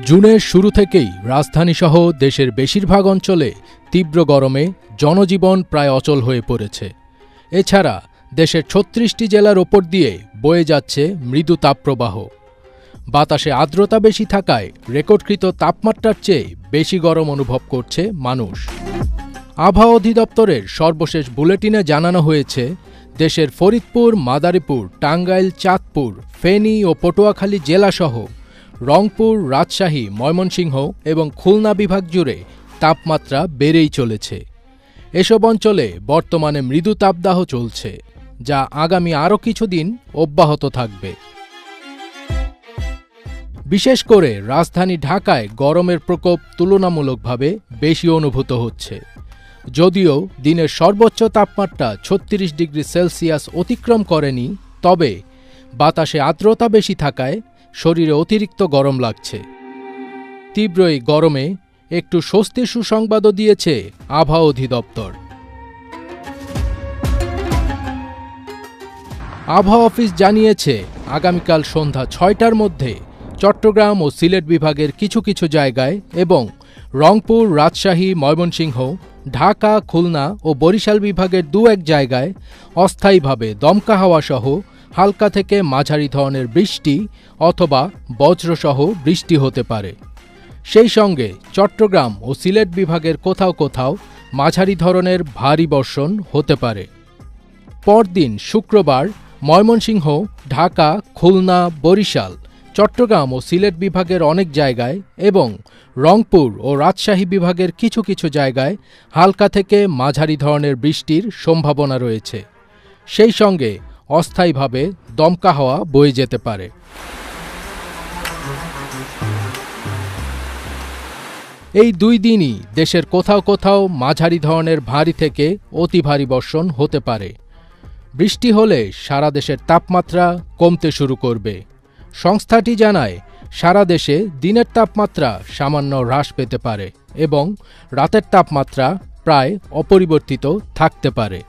জুনের শুরু থেকেই রাজধানীসহ দেশের বেশিরভাগ অঞ্চলে তীব্র গরমে জনজীবন প্রায় অচল হয়ে পড়েছে। এছাড়া দেশের ছত্রিশটি জেলার ওপর দিয়ে বয়ে যাচ্ছে মৃদু তাপপ্রবাহ। বাতাসে আর্দ্রতা বেশি থাকায় রেকর্ডকৃত তাপমাত্রার চেয়ে বেশি গরম অনুভব করছে মানুষ। আবহাওয়া অধিদপ্তরের সর্বশেষ বুলেটিনে জানানো হয়েছে, দেশের ফরিদপুর, মাদারীপুর, টাঙ্গাইল, চাঁদপুর, ফেনী ও পটুয়াখালী জেলাসহ রংপুর, রাজশাহী, ময়মনসিংহ এবং খুলনা বিভাগ জুড়ে তাপমাত্রা বেড়েই চলেছে। এসব অঞ্চলে বর্তমানে মৃদু তাপদাহ চলছে, যা আগামী আরও কিছুদিন অব্যাহত থাকবে। বিশেষ করে রাজধানী ঢাকায় গরমের প্রকোপ তুলনামূলকভাবে বেশি অনুভূত হচ্ছে। যদিও দিনের সর্বোচ্চ তাপমাত্রা ছত্রিশ ডিগ্রি সেলসিয়াস অতিক্রম করেনি, তবে বাতাসে আর্দ্রতা বেশি থাকায় শরীরে অতিরিক্ত গরম লাগছে। তীব্র এই গরমে একটু স্বস্তির সুসংবাদও দিয়েছে আবহাওয়া অধিদপ্তর। আবহাওয়া অফিস জানিয়েছে, আগামীকাল সন্ধ্যা ছয়টার মধ্যে চট্টগ্রাম ও সিলেট বিভাগের কিছু কিছু জায়গায় এবং রংপুর, রাজশাহী, ময়মনসিংহ, ঢাকা, খুলনা ও বরিশাল বিভাগের দু এক জায়গায় অস্থায়ীভাবে দমকা হাওয়া সহ হালকা থেকে মাঝারি ধরনের বৃষ্টি অথবা বজ্রসহ বৃষ্টি হতে পারে। সেই সঙ্গে চট্টগ্রাম ও সিলেট বিভাগের কোথাও কোথাও মাঝারি ধরনের ভারী বর্ষণ হতে পারে। পরদিন শুক্রবার ময়মনসিংহ, ঢাকা, খুলনা, বরিশাল, চট্টগ্রাম ও সিলেট বিভাগের অনেক জায়গায় এবং রংপুর ও রাজশাহী বিভাগের কিছু কিছু জায়গায় হালকা থেকে মাঝারি ধরনের বৃষ্টির সম্ভাবনা রয়েছে। সেই সঙ্গে অস্থায়ীভাবে দমকা হাওয়া বয়ে যেতে পারে। এই দুই দিনই দেশের কোথাও কোথাও মাঝারি ধরনের ভারী থেকে অতি ভারী বর্ষণ হতে পারে। বৃষ্টি হলে সারা দেশের তাপমাত্রা কমতে শুরু করবে। সংস্থাটি জানায়, সারা দেশে দিনের তাপমাত্রা সামান্য হ্রাস পেতে পারে এবং রাতের তাপমাত্রা প্রায় অপরিবর্তিত থাকতে পারে।